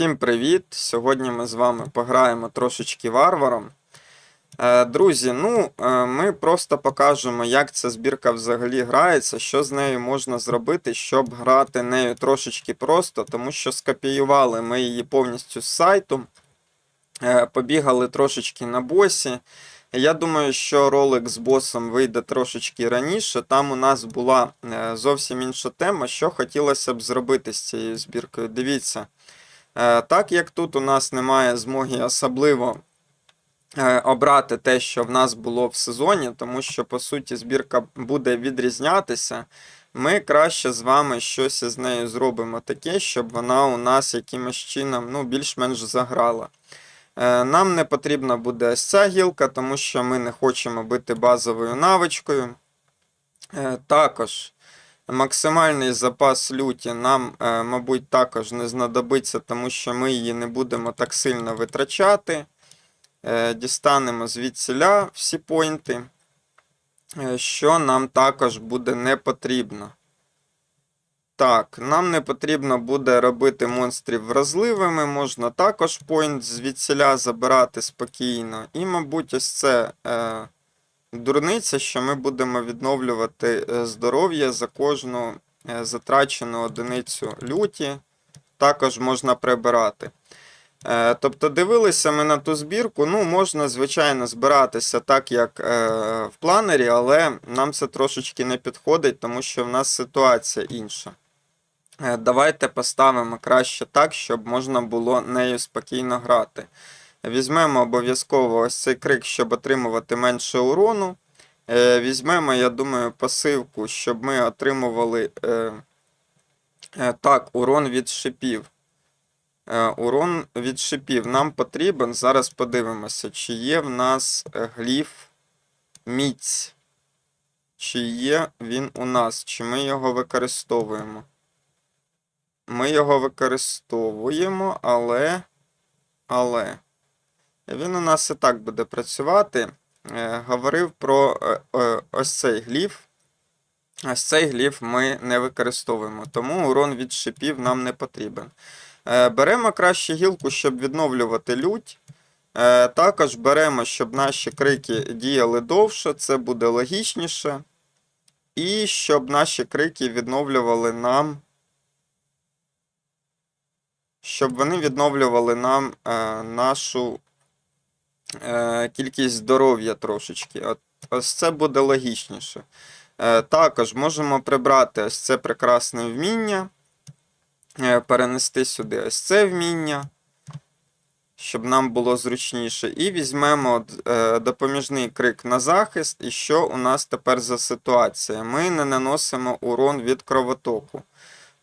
Всім привіт! Сьогодні ми з вами пограємо трошечки варваром. Е, Друзі, ну е, ми просто покажемо, як ця збірка взагалі грається, що з нею можна зробити, щоб грати нею трошечки просто, тому що скопіювали ми її повністю з сайту, е, побігали трошечки на босі. Я думаю, що ролик з босом вийде трошечки раніше. Там у нас була зовсім інша тема, що хотілося б зробити з цією збіркою. Дивіться. Е, Так як тут у нас немає змоги особливо е, обрати те, що в нас було в сезоні, тому що по суті збірка буде відрізнятися, ми краще з вами щось із нею зробимо таке, щоб вона у нас якимось чином ну, більш-менш заграла. Е, Нам не потрібна буде ось ця гілка, тому що ми не хочемо бити базовою навичкою. Також максимальний запас люті нам, е, мабуть, також не знадобиться, тому що ми її не будемо так сильно витрачати. Е, Дістанемо звідсіля всі поінти, е, що нам також буде не потрібно. Так, нам не потрібно буде робити монстрів вразливими, можна також поінт звідсіля забирати спокійно. І, мабуть, ось це дурниця, що ми будемо відновлювати е, здоров'я за кожну е, затрачену одиницю люті. Також можна прибирати. Е, Тобто дивилися ми на ту збірку. Ну, можна, звичайно, збиратися так, як в планері, але нам це трошечки не підходить, тому що в нас ситуація інша. Давайте поставимо краще так, щоб можна було нею спокійно грати. Візьмемо обов'язково ось цей крик, щоб отримувати менше урону. Е, Візьмемо, я думаю, пасивку, щоб ми отримували е, е, так, урон від шипів. Урон від шипів нам потрібен. Зараз подивимося, чи є в нас гліф міць. Чи є він у нас, чи ми його використовуємо. Ми його використовуємо, але. Але. Він у нас і так буде працювати. Е, говорив про е, е, ось цей гліф. Ось цей гліф ми не використовуємо, тому урон від шипів нам не потрібен. Беремо краще гілку, щоб відновлювати лють. Також беремо, щоб наші крики діяли довше, це буде логічніше. І щоб наші крики відновлювали нам. Щоб вони відновлювали нам нашу кількість здоров'я трошечки. От, ось це буде логічніше. Е, також можемо прибрати ось це прекрасне вміння, е, перенести сюди ось це вміння, щоб нам було зручніше. І візьмемо е, допоміжний крик на захист. І що у нас тепер за ситуація? Ми не наносимо урон від кровотоку.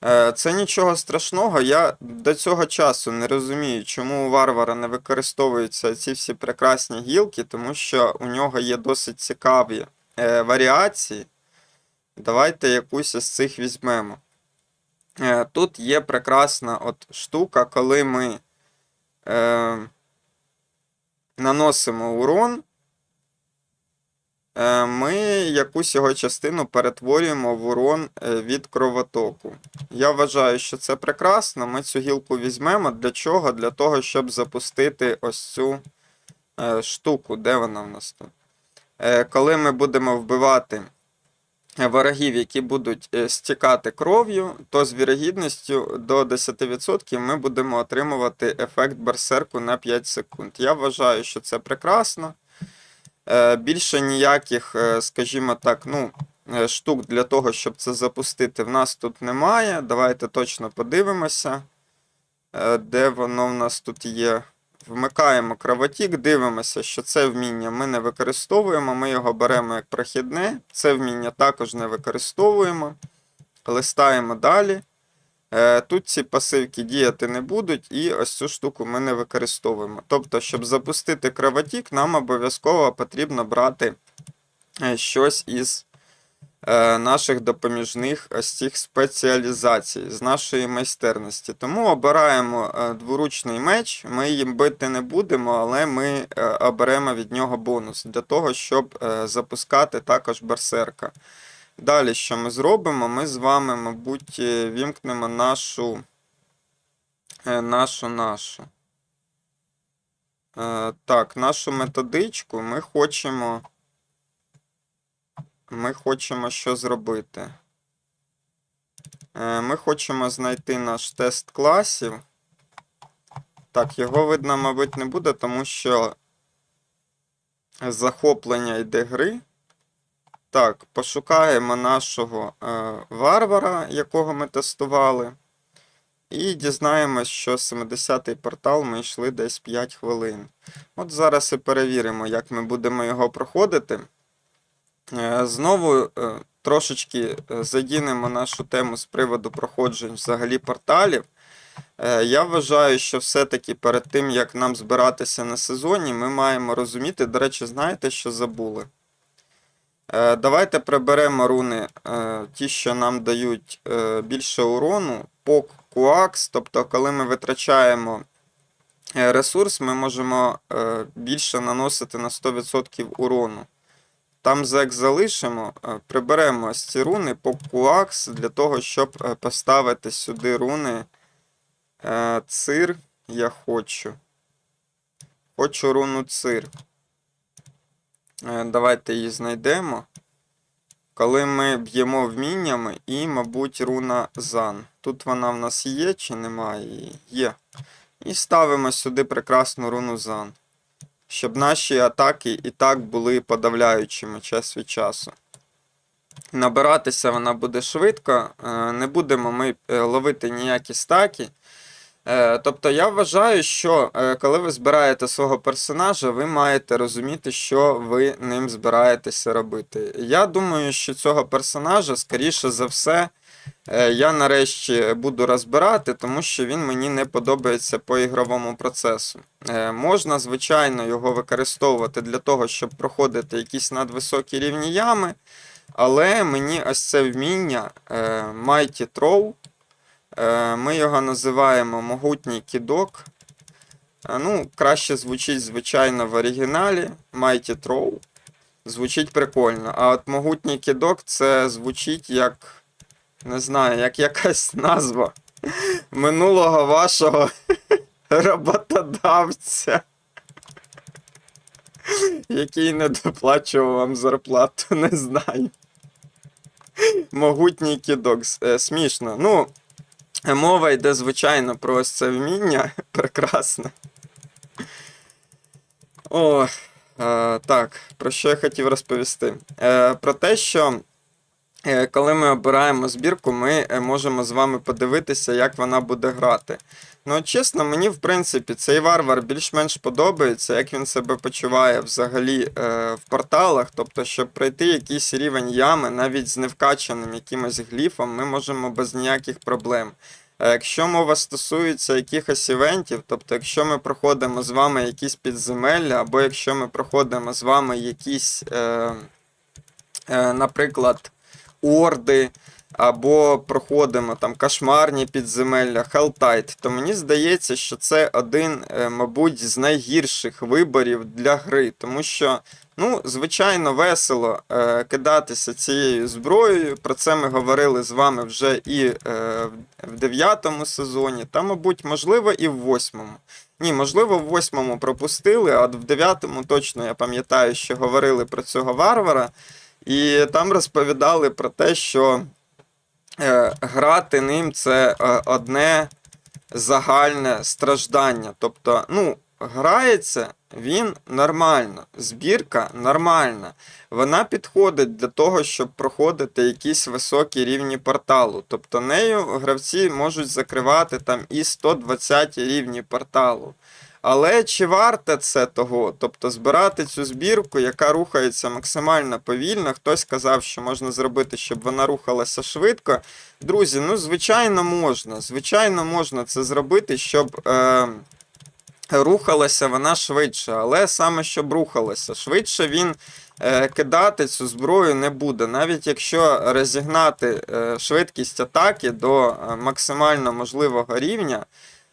Е, Це нічого страшного. Я до цього часу не розумію, чому у варвара не використовуються ці всі прекрасні гілки, тому що у нього є досить цікаві е, варіації. Давайте якусь із цих візьмемо. Е, Тут є прекрасна от штука, коли ми е, наносимо урон, ми якусь його частину перетворюємо в урон е, від кровотоку. Я вважаю, що це прекрасно. Ми цю гілку візьмемо. Для чого? Для того, щоб запустити ось цю е, штуку. Де вона в нас тут? Е, Коли ми будемо вбивати ворогів, які будуть е, стікати кров'ю, то з вірогідністю до 10% ми будемо отримувати ефект берсерку на 5 секунд. Я вважаю, що це прекрасно. Е, Більше ніяких, е, скажімо так, ну, е, штук для того, щоб це запустити, в нас тут немає. Давайте точно подивимося, де воно в нас тут є. Вмикаємо кровотік, дивимося, що це вміння ми не використовуємо, ми його беремо як прохідне, це вміння також не використовуємо. Листаємо далі. Е, Тут ці пасивки діяти не будуть, і ось цю штуку ми не використовуємо. Тобто, щоб запустити кровотік, нам обов'язково потрібно брати е, щось із е, наших допоміжних ось цих спеціалізацій з нашої майстерності. Тому обираємо дворучний меч. Ми їм бити не будемо, але ми оберемо від нього бонус для того, щоб запускати також берсерка. Далі, що ми зробимо? Ми з вами, мабуть, е, вімкнемо нашу Е, Нашу, нашу. Е, Так, нашу методичку ми хочемо. Ми хочемо що зробити? Ми хочемо знайти наш тест класів. Так, його видно, мабуть, не буде, тому що захоплення йде гри. Так, пошукаємо нашого е, варвара, якого ми тестували. І дізнаємось, що 70-й портал ми йшли десь 5 хвилин. От зараз і перевіримо, як ми будемо його проходити. Е, Знову е, трошечки задінемо нашу тему з приводу проходжень взагалі порталів. Я вважаю, що все-таки перед тим, як нам збиратися на сезоні, ми маємо розуміти, до речі, знаєте, що забули? Е, Давайте приберемо руни, е, ті, що нам дають е, більше урону, пок, куакс, тобто, коли ми витрачаємо ресурс, ми можемо більше наносити на 100% урону. Там зек залишимо, приберемо ось ці руни, пок, куакс, для того, щоб поставити сюди руни. Цир я хочу. Хочу руну цир. Е, Давайте її знайдемо. Коли ми б'ємо вміннями і, мабуть, руна Зан. Тут вона в нас є чи немає? Є. І ставимо сюди прекрасну руну Зан. Щоб наші атаки і так були подавляючими час від часу. Набиратися вона буде швидко, е, не будемо ми е, ловити ніякі стаки. Е, Тобто я вважаю, що е, коли ви збираєте свого персонажа, ви маєте розуміти, що ви ним збираєтеся робити. Я думаю, що цього персонажа, скоріше за все, е, я нарешті буду розбирати, тому що він мені не подобається по ігровому процесу. Можна, звичайно, його використовувати для того, щоб проходити якісь надвисокі рівні ями, але мені ось це вміння Mighty Throw, Е, Ми його називаємо могутній кідок. Е, Ну, краще звучить, звичайно, в оригіналі Mighty Throw. Звучить прикольно. А от могутній кідок це звучить як. Не знаю, як якась назва минулого вашого роботодавця, який не доплачував вам зарплату, не знаю. Могутній кідок. Е, Смішно. Ну, Мова йде, звичайно, про ось це вміння. Прекрасне. О, е, так, про що я хотів розповісти? Е, про те, що коли ми обираємо збірку, ми е, можемо з вами подивитися, як вона буде грати. Ну, чесно, мені, в принципі, цей варвар більш-менш подобається, як він себе почуває взагалі е, в порталах. Тобто, щоб пройти якийсь рівень ями, навіть з невкачаним якимось гліфом, ми можемо без ніяких проблем. А якщо мова стосується якихось івентів, тобто, якщо ми проходимо з вами якісь підземелля, або якщо ми проходимо з вами якісь, е, е, наприклад, орди, або проходимо там кошмарні підземелля, Helltide, то мені здається, що це один, е, мабуть, з найгірших виборів для гри, тому що. Ну, звичайно, весело е, кидатися цією зброєю. Про це ми говорили з вами вже і е, в дев'ятому сезоні, та, мабуть, можливо, і в восьмому. Ні, можливо, в восьмому пропустили, а в дев'ятому точно я пам'ятаю, що говорили про цього варвара. І там розповідали про те, що е, грати ним це е, одне загальне страждання. Тобто, ну, грається він нормально, збірка нормальна. Вона підходить для того, щоб проходити якісь високі рівні порталу. Тобто нею гравці можуть закривати там і 120 рівні порталу. Але чи варте це того? Тобто збирати цю збірку, яка рухається максимально повільно. Хтось сказав, що можна зробити, щоб вона рухалася швидко. Друзі, ну звичайно можна. Звичайно, можна це зробити, щоб. Е- Рухалася вона швидше, але саме щоб рухалася. Швидше він е, кидати цю зброю не буде. Навіть якщо розігнати е, швидкість атаки до е, максимально можливого рівня,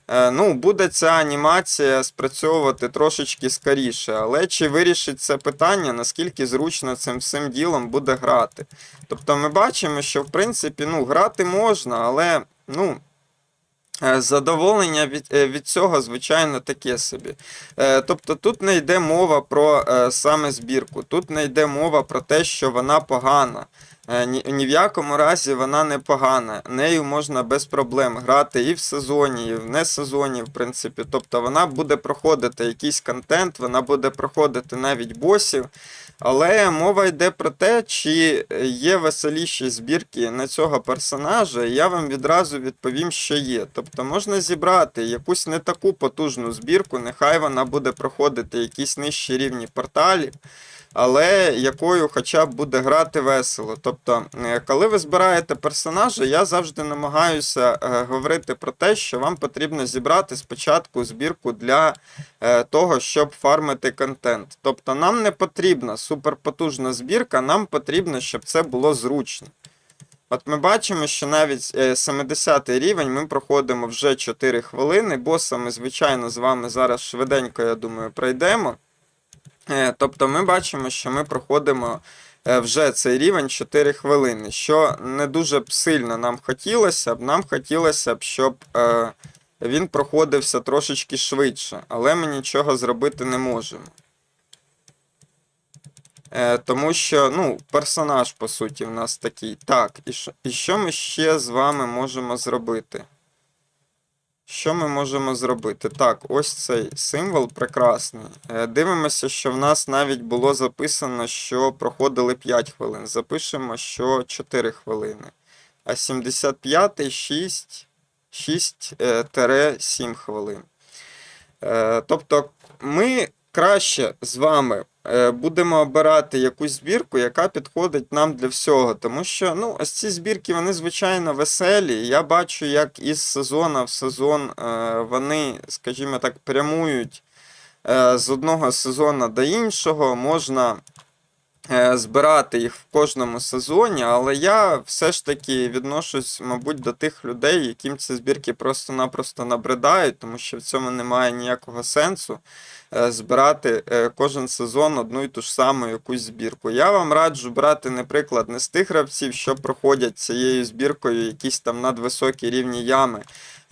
ну, буде ця анімація спрацьовувати трошечки скоріше. Але чи вирішить це питання, наскільки зручно цим всім ділом буде грати? Тобто ми бачимо, що в принципі ну, грати можна, але ну. Е, Задоволення від, е, від цього, звичайно, таке собі. Е, Тобто тут не йде мова про е, саме збірку, тут не йде мова про те, що вона погана. Е, Ні, ні в якому разі вона не погана. Нею можна без проблем грати і в сезоні, і в несезоні, в принципі. Тобто вона буде проходити якийсь контент, вона буде проходити навіть босів. Але мова йде про те, чи є веселіші збірки на цього персонажа, і я вам відразу відповім, що є. Тобто можна зібрати якусь не таку потужну збірку, нехай вона буде проходити якісь нижчі рівні порталів, але якою хоча б буде грати весело. Тобто, е, коли ви збираєте персонажа, я завжди намагаюся е, говорити про те, що вам потрібно зібрати спочатку збірку для е, того, щоб фармити контент. Тобто нам не потрібна суперпотужна збірка, нам потрібно, щоб це було зручно. От ми бачимо, що навіть е, 70 рівень ми проходимо вже 4 хвилини. Боса ми, звичайно, з вами зараз швиденько, я думаю, пройдемо. Е, Тобто ми бачимо, що ми проходимо е, вже цей рівень 4 хвилини, що не дуже б сильно нам хотілося б. Нам хотілося б, щоб е, він проходився трошечки швидше, але ми нічого зробити не можемо. Тому що, ну, персонаж, по суті, в нас такий. Так, і що, і що ми ще з вами можемо зробити? Що ми можемо зробити? Так, ось цей символ прекрасний. Е, Дивимося, що в нас навіть було записано, що проходили 5 хвилин. Запишемо, що 4 хвилини. А 75 6, 6-7 хвилин. Е, Тобто, ми краще з вами е, будемо обирати якусь збірку, яка підходить нам для всього. Тому що ну, ось ці збірки, вони звичайно веселі. Я бачу, як із сезону в сезон е, вони, скажімо так, прямують е, з одного сезону до іншого. Можна збирати їх в кожному сезоні, але я все ж таки відношусь, мабуть, до тих людей, яким ці збірки просто-напросто набридають, тому що в цьому немає ніякого сенсу е, збирати е, кожен сезон одну і ту ж саму якусь збірку. Я вам раджу брати, наприклад, не з тих гравців, що проходять цією збіркою якісь там надвисокі рівні ями.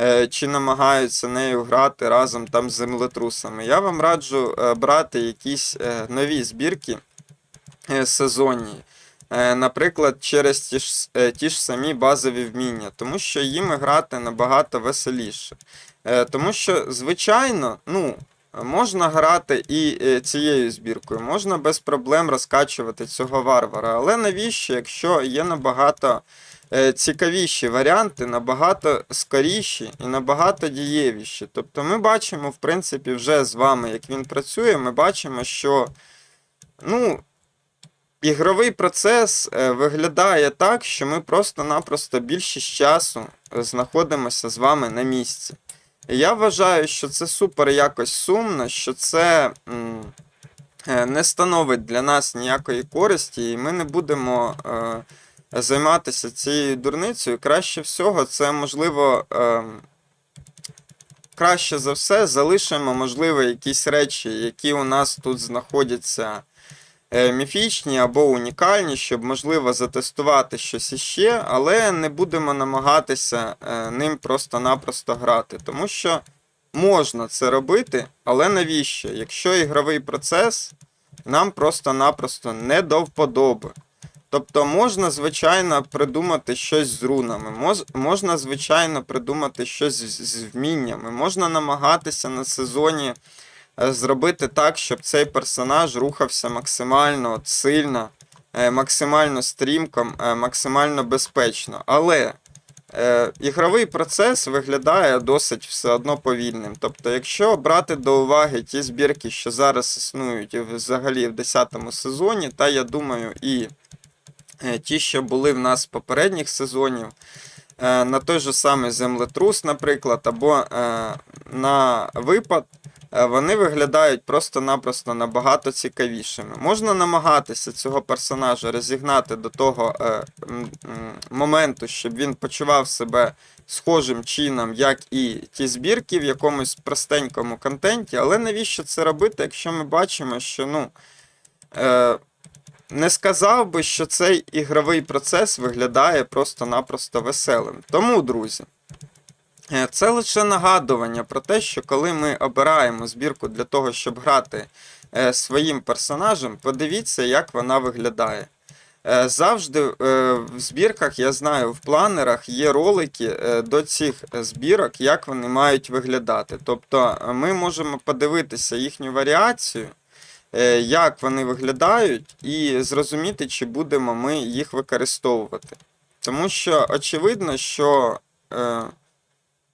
е, Чи намагаються нею грати разом там з землетрусами. Я вам раджу е, брати якісь е, нові збірки е, сезонні. Е, Наприклад, через ті ж, е, ті ж самі базові вміння, тому що їм грати набагато веселіше. Е, Тому що, звичайно, ну, можна грати і е, цією збіркою, можна без проблем розкачувати цього варвара. Але навіщо, якщо є набагато е, цікавіші варіанти, набагато скоріші і набагато дієвіші. Тобто ми бачимо, в принципі, вже з вами, як він працює, ми бачимо, що. Ну, ігровий процес е, виглядає так, що ми просто-напросто більшість часу знаходимося з вами на місці. І я вважаю, що це супер якось сумно, що це е, не становить для нас ніякої користі, і ми не будемо е, займатися цією дурницею. Краще всього, це можливо. Краще за все залишимо, можливо, якісь речі, які у нас тут знаходяться міфічні або унікальні, щоб можливо затестувати щось іще, але не будемо намагатися е, ним просто-напросто грати. Тому що можна це робити, але навіщо? Якщо ігровий процес нам просто-напросто не до вподоби. Тобто можна, звичайно, придумати щось з рунами, мож, можна, звичайно, придумати щось з, вміннями, можна намагатися на сезоні е, зробити так, щоб цей персонаж рухався максимально сильно, е, максимально стрімко, е, максимально безпечно. Але е, ігровий процес виглядає досить все одно повільним. Тобто, якщо брати до уваги ті збірки, що зараз існують взагалі в 10 сезоні, та я думаю, і ті, що були в нас з попередніх сезонів, на той же самий землетрус, наприклад, або е, на випад, вони виглядають просто-напросто набагато цікавішими. Можна намагатися цього персонажа розігнати до того е, моменту, щоб він почував себе схожим чином, як і ті збірки в якомусь простенькому контенті, але навіщо це робити, якщо ми бачимо, що ну. Е, не сказав би, що цей ігровий процес виглядає просто-напросто веселим. Тому, друзі, Е, Це лише нагадування про те, що коли ми обираємо збірку для того, щоб грати е, своїм персонажем, подивіться, як вона виглядає. Е, Завжди е, в збірках, я знаю, в планерах є ролики е, до цих збірок, як вони мають виглядати. Тобто е, ми можемо подивитися їхню варіацію, е, як вони виглядають, і зрозуміти, чи будемо ми їх використовувати. Тому що очевидно, що е,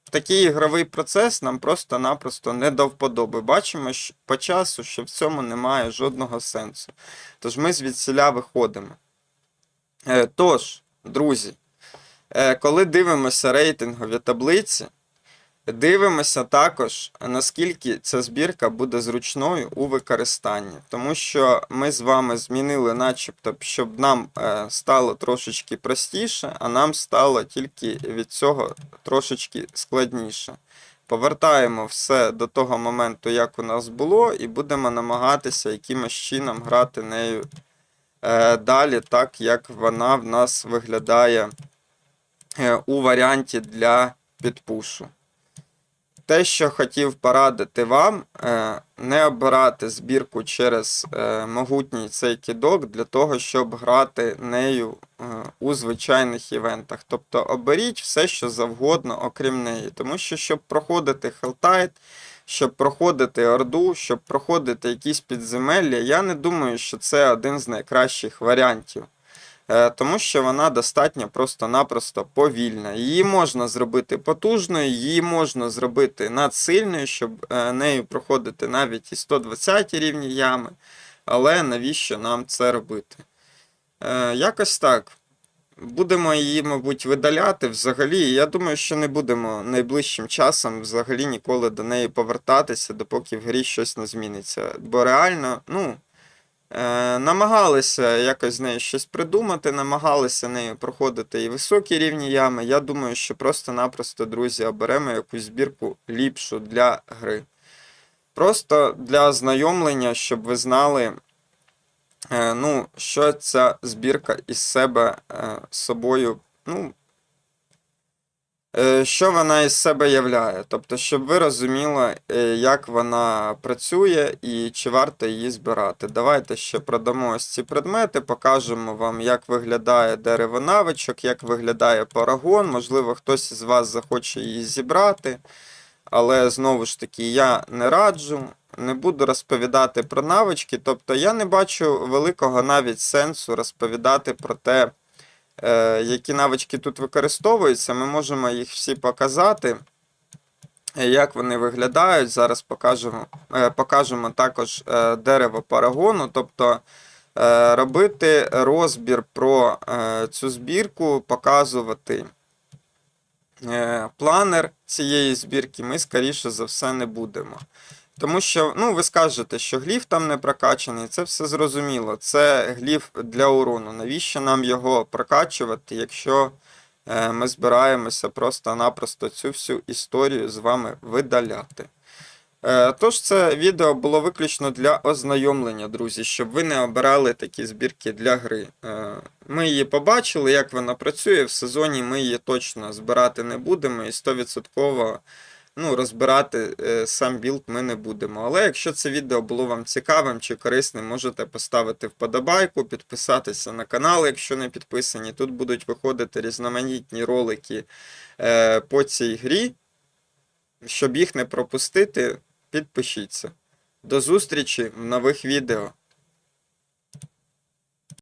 такий ігровий процес нам просто-напросто не до вподоби. Бачимо що, по часу, що в цьому немає жодного сенсу. Тож ми звідсіля виходимо. Е, Тож, друзі, е, коли дивимося рейтингові таблиці, дивимося також, наскільки ця збірка буде зручною у використанні. Тому що ми з вами змінили, начебто, щоб нам е, стало трошечки простіше, а нам стало тільки від цього трошечки складніше. Повертаємо все до того моменту, як у нас було, і будемо намагатися якимось чином грати нею е, далі, так як вона в нас виглядає е, у варіанті для підпушу. Те, що хотів порадити вам, е, не обирати збірку через е, могутній цей кидок для того, щоб грати нею е, у звичайних івентах. Тобто оберіть все, що завгодно, окрім неї. Тому що, щоб проходити Helltide, щоб проходити Орду, щоб проходити якісь підземелля, я не думаю, що це один з найкращих варіантів. Е, Тому що вона достатньо просто-напросто повільна. Її можна зробити потужною, її можна зробити надсильною, щоб е, нею проходити навіть і 120 рівні ями. Але навіщо нам це робити? Е, Якось так. Будемо її, мабуть, видаляти взагалі. Я думаю, що не будемо найближчим часом взагалі ніколи до неї повертатися, допоки в грі щось не зміниться. Бо реально, ну. Е, намагалися якось з нею щось придумати, намагалися нею проходити і високі рівні ями. Я думаю, що просто-напросто, друзі, оберемо якусь збірку ліпшу для гри. Просто для ознайомлення, щоб ви знали, е, ну, що ця збірка із себе е, собою, ну, Що вона із себе являє? Тобто, щоб ви розуміли, е, як вона працює і чи варто її збирати. Давайте ще продамо ось ці предмети, покажемо вам, як виглядає дерево навичок, як виглядає парагон. Можливо, хтось із вас захоче її зібрати. Але знову ж таки, я не раджу, не буду розповідати про навички. Тобто, я не бачу великого навіть сенсу розповідати про те, е, які навички тут використовуються. Ми можемо їх всі показати, е, як вони виглядають. Зараз покажемо, е, покажемо також е, дерево парагону, тобто е, робити розбір про е, цю збірку, показувати. е, Планер цієї збірки ми, скоріше за все, не будемо. Тому що, ну, ви скажете, що гліф там не прокачаний, це все зрозуміло. Це гліф для урону. Навіщо нам його прокачувати, якщо е, ми збираємося просто-напросто цю всю історію з вами видаляти? Е, Тож це відео було виключно для ознайомлення, друзі, щоб ви не обирали такі збірки для гри. Е, Ми її побачили, як вона працює. В сезоні ми її точно збирати не будемо і 100% ну, розбирати е, сам білд ми не будемо. Але якщо це відео було вам цікавим чи корисним, можете поставити вподобайку, підписатися на канал, якщо не підписані. Тут будуть виходити різноманітні ролики е, по цій грі. Щоб їх не пропустити, підпишіться. До зустрічі в нових відео.